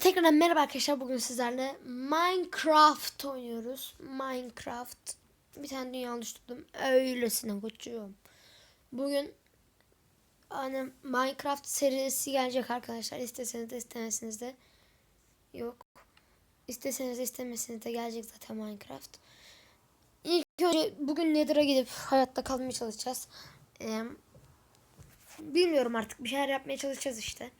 tekrardan merhaba arkadaşlar. Bugün sizlerle Minecraft oynuyoruz. Minecraft. Bir tane dünya oluşturdum. Öylesine koçuyorum. Bugün hani Minecraft serisi gelecek arkadaşlar. İsteseniz de istemeseniz de. Yok. İsteseniz de istemeseniz de gelecek zaten Minecraft. İlk önce bugün Nether'a gidip hayatta kalmaya çalışacağız. Ee, bilmiyorum artık bir şeyler yapmaya çalışacağız işte.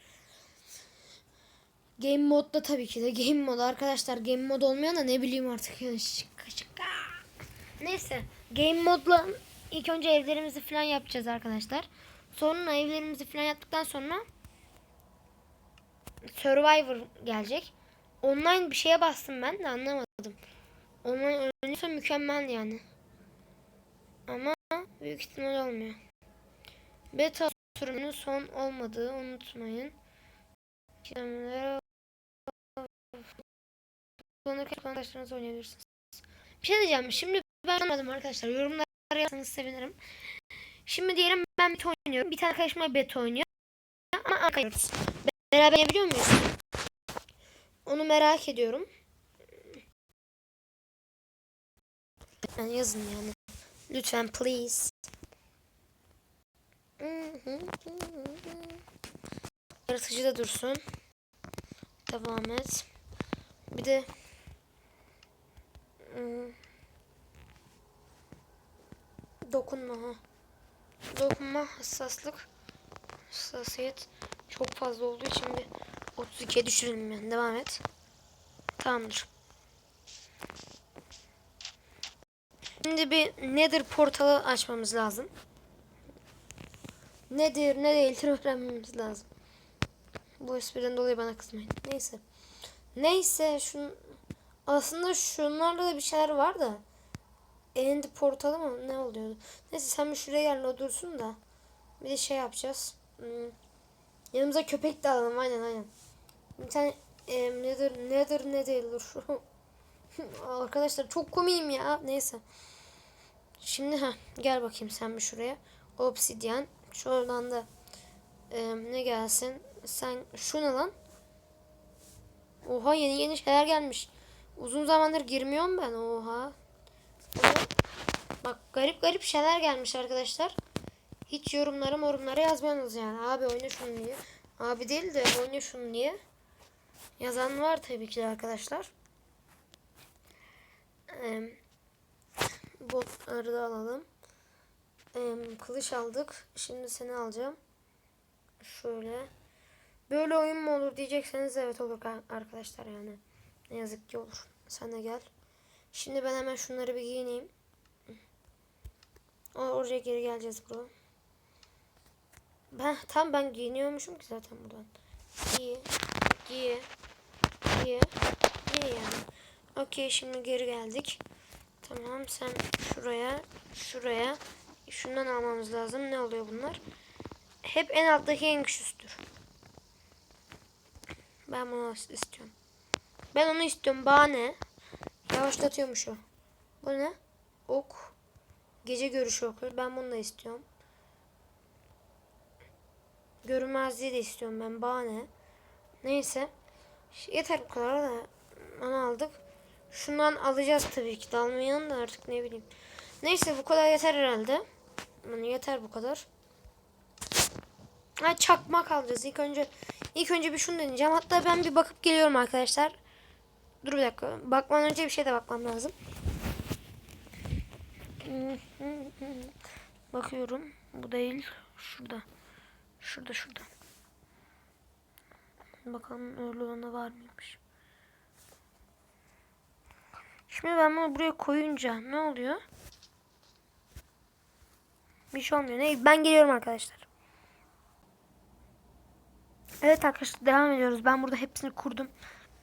Game modda tabii ki de game mod arkadaşlar game mod olmayan da ne bileyim artık yani şıkka şıkka. Neyse game modla ilk önce evlerimizi falan yapacağız arkadaşlar. Sonra evlerimizi falan yaptıktan sonra Survivor gelecek. Online bir şeye bastım ben de anlamadım. Online oynanıyorsa mükemmel yani. Ama büyük ihtimal olmuyor. Beta sürümünün son olmadığı unutmayın. Kelimeler Sonra arkadaşlarınızla oynayabilirsiniz. Bir şey diyeceğim. Şimdi ben anlamadım arkadaşlar. Yorumlara yazsanız sevinirim. Şimdi diyelim ben beta oynuyorum. Bir tane arkadaşım beta oynuyor. Ama arkadaşlar beraber oynayabiliyor muyuz? Onu merak ediyorum. Yani yazın yani. Lütfen please. Yaratıcı da dursun. Devam et. Bir de hmm, dokunma ha. Dokunma hassaslık hassasiyet çok fazla olduğu için bir 32'ye düşürelim yani. Devam et. Tamamdır. Şimdi bir Nether portalı açmamız lazım. Nedir ne değildir öğrenmemiz lazım. Bu espriden dolayı bana kızmayın. Neyse. Neyse şun aslında şunlarla da bir şeyler var da. End portalı mı ne oluyordu? Neyse sen bir şuraya o dursun da. Bir de şey yapacağız. Hmm. Yanımıza köpek de alalım aynen aynen. Bir tane e, nedir nedir ne değil dur. Arkadaşlar çok komiyim ya. Neyse. Şimdi ha gel bakayım sen bir şuraya. Obsidian. Şuradan da e, ne gelsin? Sen şu ne lan? Oha yeni yeni şeyler gelmiş. Uzun zamandır girmiyorum ben. Oha. Bak garip garip şeyler gelmiş arkadaşlar. Hiç yorumlara yorumlara yazmıyorsunuz yani. Abi oyna şunu diye. Abi değil de oyna şunu diye. Yazan var tabii ki de arkadaşlar. Ee, botları da alalım. Ee, kılıç aldık. Şimdi seni alacağım. Şöyle. Böyle oyun mu olur diyecekseniz evet olur arkadaşlar yani. Ne yazık ki olur. Sen de gel. Şimdi ben hemen şunları bir giyineyim. Oraya geri geleceğiz bro. Ben tam ben giyiniyormuşum ki zaten buradan. Giy. Giy. Giy. Giy yani. Okey şimdi geri geldik. Tamam sen şuraya şuraya şundan almamız lazım. Ne oluyor bunlar? Hep en alttaki en güçlüsüdür. Ben bunu istiyorum. Ben onu istiyorum. Bana ne? Yavaşlatıyormuş o. Bu ne? Ok. Gece görüşü okuyor. Ben bunu da istiyorum. Görünmezliği de istiyorum ben. Bana ne? Neyse. Yeter bu kadar da. Onu aldık. Şundan alacağız tabii ki. Dalmayan da artık ne bileyim. Neyse bu kadar yeter herhalde. Yani yeter bu kadar. Ha çakmak alacağız. İlk önce ilk önce bir şunu deneyeceğim. Hatta ben bir bakıp geliyorum arkadaşlar. Dur bir dakika. Bakmadan önce bir şey de bakmam lazım. Bakıyorum. Bu değil. Şurada. Şurada şurada. Bakalım öyle olana var mıymış. Şimdi ben bunu buraya koyunca ne oluyor? Bir şey olmuyor. Ne? Ben geliyorum arkadaşlar. Evet arkadaşlar devam ediyoruz. Ben burada hepsini kurdum.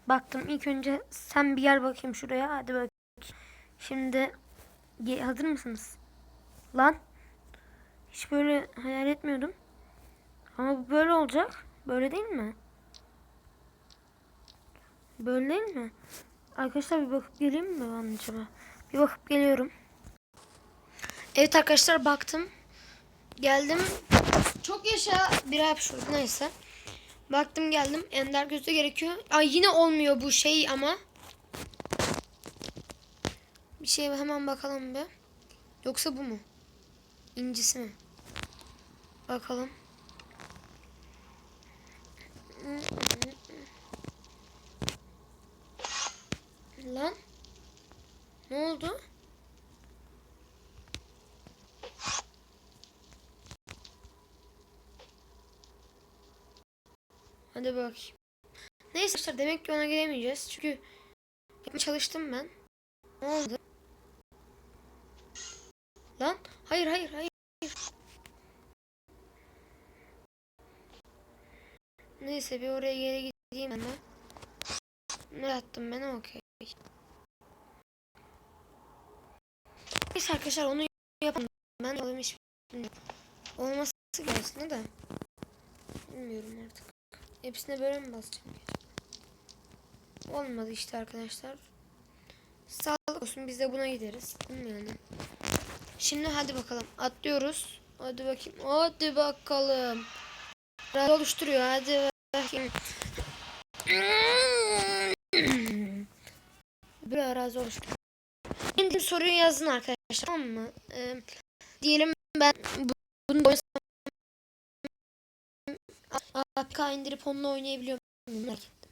Baktım ilk önce sen bir gel bakayım şuraya. Hadi bakayım. Şimdi hazır mısınız? Lan. Hiç böyle hayal etmiyordum. Ama bu böyle olacak. Böyle değil mi? Böyle değil mi? Arkadaşlar bir bakıp geleyim mi ben acaba? Bir bakıp geliyorum. Evet arkadaşlar baktım. Geldim. Çok yaşa bir hapşurdu neyse. Baktım geldim. Ender gözü gerekiyor. Ay yine olmuyor bu şey ama. Bir şeye hemen bakalım bir. Yoksa bu mu? İncisi mi? Bakalım. Lan. Ne oldu? Hadi bakayım. Neyse arkadaşlar demek ki ona giremeyeceğiz. Çünkü çalıştım ben. Ne oldu? Lan hayır hayır hayır. Neyse bir oraya geri gideyim ben. Ne attım ben okey. Neyse arkadaşlar onu yapalım. Ben hiç bilmiyorum. Olması gelsin de. Bilmiyorum artık. Hepsine böyle mi basacağım? Olmadı işte arkadaşlar. Sağlık olsun biz de buna gideriz. Bilmiyorum. Şimdi hadi bakalım atlıyoruz. Hadi bakayım. Hadi bakalım. Biraz oluşturuyor. Hadi bakayım. Böyle arazi oluşturuyor. Şimdi soruyu yazın arkadaşlar tamam mı? Ee, diyelim ben bu- bunu APK indirip onunla oynayabiliyor muyum? Merak ettim.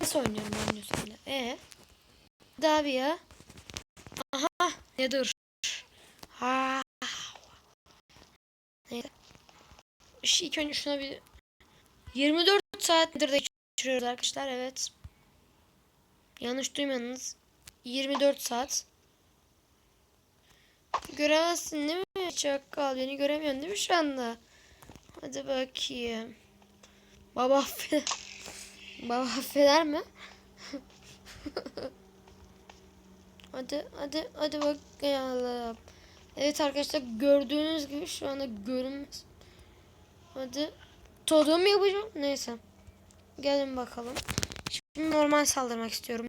Nasıl oynuyorum ben Yunus'la? Ee? Daha ya. Aha ne dur. Ha. Neyse. Şu ilk önce şuna bir 24 saattir de geçiriyoruz arkadaşlar evet. Yanlış duymadınız. 24 saat. Göremezsin değil mi? Çakal beni göremiyorsun değil mi şu anda? Hadi bakayım. Baba affeder. Baba affeder mi? hadi hadi hadi bakalım. Evet arkadaşlar gördüğünüz gibi şu anda görünmez. Hadi. Toduğum yapacağım. Neyse. Gelin bakalım. Şimdi normal saldırmak istiyorum.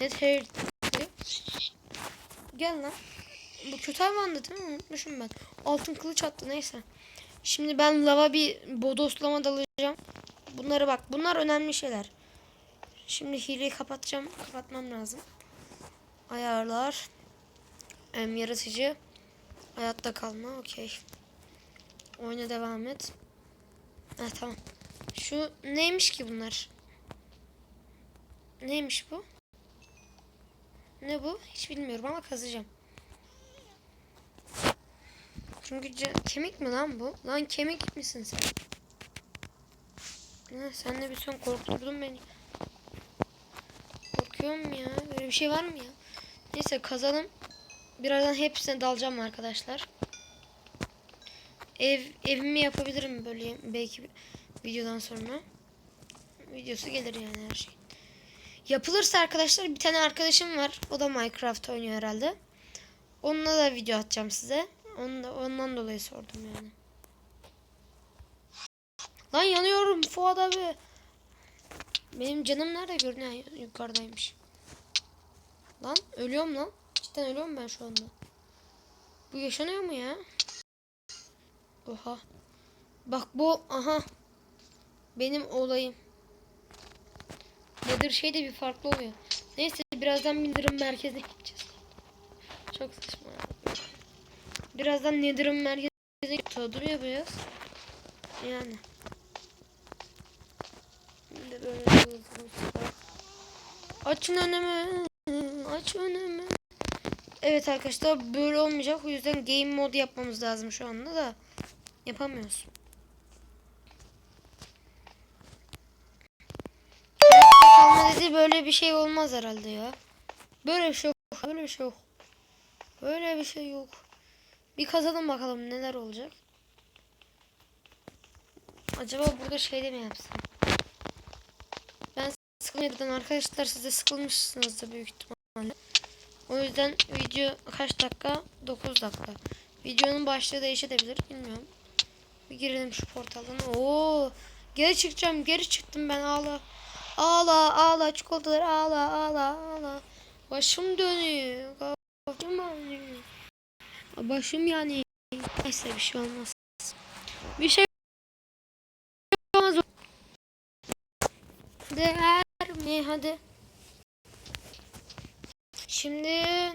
Net her Gel lan. Bu kötü hayvandı değil mi? Unutmuşum ben. Altın kılıç attı neyse. Şimdi ben lava bir bodoslama dalacağım. Bunları bak. Bunlar önemli şeyler. Şimdi hileyi kapatacağım. Kapatmam lazım. Ayarlar. Em, yaratıcı. Hayatta kalma. Okey. Oyuna devam et. Ha tamam. Şu neymiş ki bunlar? Neymiş bu? Ne bu? Hiç bilmiyorum ama kazacağım. Çünkü kemik mi lan bu? Lan kemik misin sen? Ha, sen de bir son korkturdun beni. Korkuyorum ya. Böyle bir şey var mı ya? Neyse kazalım. Birazdan hepsine dalacağım arkadaşlar. Ev evimi yapabilirim böyle belki videodan sonra. Videosu gelir yani her şey. Yapılırsa arkadaşlar bir tane arkadaşım var. O da Minecraft oynuyor herhalde. Onunla da video atacağım size. Ondan, ondan dolayı sordum yani. Lan yanıyorum Fuat abi. Benim canım nerede görünüyor? Yukarıdaymış. Lan ölüyorum lan. Cidden ölüyorum ben şu anda. Bu yaşanıyor mu ya? Oha. Bak bu aha. Benim olayım. Nedir şey de bir farklı oluyor. Neyse birazdan bildirim merkezine gideceğiz. Çok saçma. Birazdan Nether'ın merkezine tadım yapacağız. Yani. De böyle Açın önümü. Aç önümü. Evet arkadaşlar böyle olmayacak. O yüzden game modu yapmamız lazım şu anda da. Yapamıyoruz. Kalma dedi böyle bir şey olmaz herhalde ya. Böyle bir şey yok. Böyle bir şey yok. Böyle bir şey yok. Bir kazalım bakalım neler olacak. Acaba burada şey de mi yapsam? Ben sıkılmadan arkadaşlar siz de sıkılmışsınızdır büyük ihtimalle. O yüzden video kaç dakika? 9 dakika. Videonun başlığı değişebilir bilmiyorum. Bir girelim şu portaldan. Oo! Geri çıkacağım. Geri çıktım ben ağla. Ağla ağla çikolatalar ağla ağla ağla. Başım dönüyor. Başım yani. Neyse bir şey olmaz. Bir şey olmaz. Değer mi? Hadi. Şimdi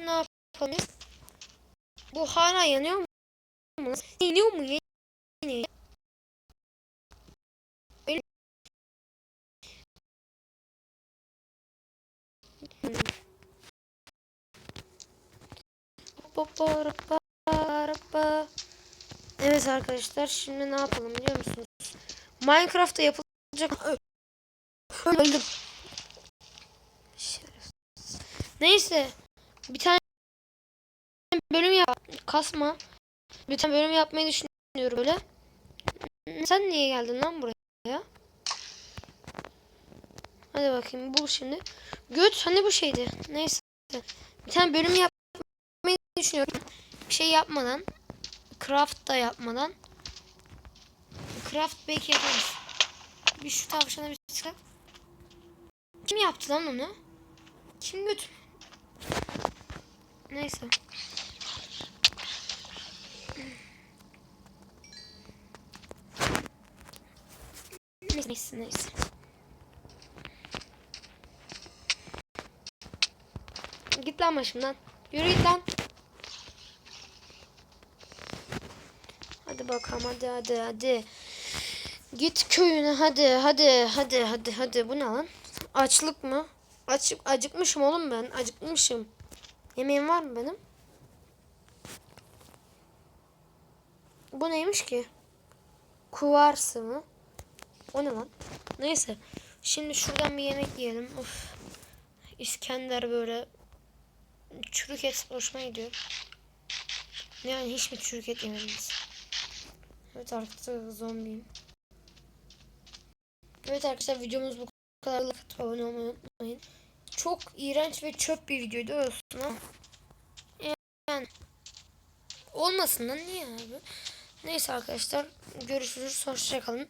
ne yapalım? Bu hala yanıyor mu? Yanıyor mu? Yanıyor. Ba ba ba Evet arkadaşlar şimdi ne yapalım biliyor musunuz? Minecraft'ta yapılacak öldüm. Neyse bir tane bölüm yap kasma. Bir tane bölüm yapmayı düşünüyorum böyle. Sen niye geldin lan buraya? Hadi bakayım bul şimdi. Göt hani bu şeydi. Neyse. Bir tane bölüm yapmayı düşünüyorum. Bir şey yapmadan. Craft da yapmadan. Craft belki yaparız. Bir şu tavşana bir çıkar. Kim yaptı lan onu? Kim götür? Neyse. Neyse neyse. Git lan başımdan. Yürü git lan. Hadi bakalım hadi hadi hadi. Git köyüne hadi hadi hadi hadi hadi. Bu ne lan? Açlık mı? Aç, acıkmışım oğlum ben. Acıkmışım. Yemeğim var mı benim? Bu neymiş ki? Kuvarsı mı? O ne lan? Neyse. Şimdi şuradan bir yemek yiyelim. Of. İskender böyle çürük et hoşuma gidiyor. Yani hiç mi çürük et yemediniz? Evet artık zombiyim. Evet arkadaşlar videomuz bu kadar. Like abone olmayı unutmayın. Çok iğrenç ve çöp bir videoydu olsun ama. Yani olmasın lan niye abi? Neyse arkadaşlar görüşürüz. Hoşçakalın.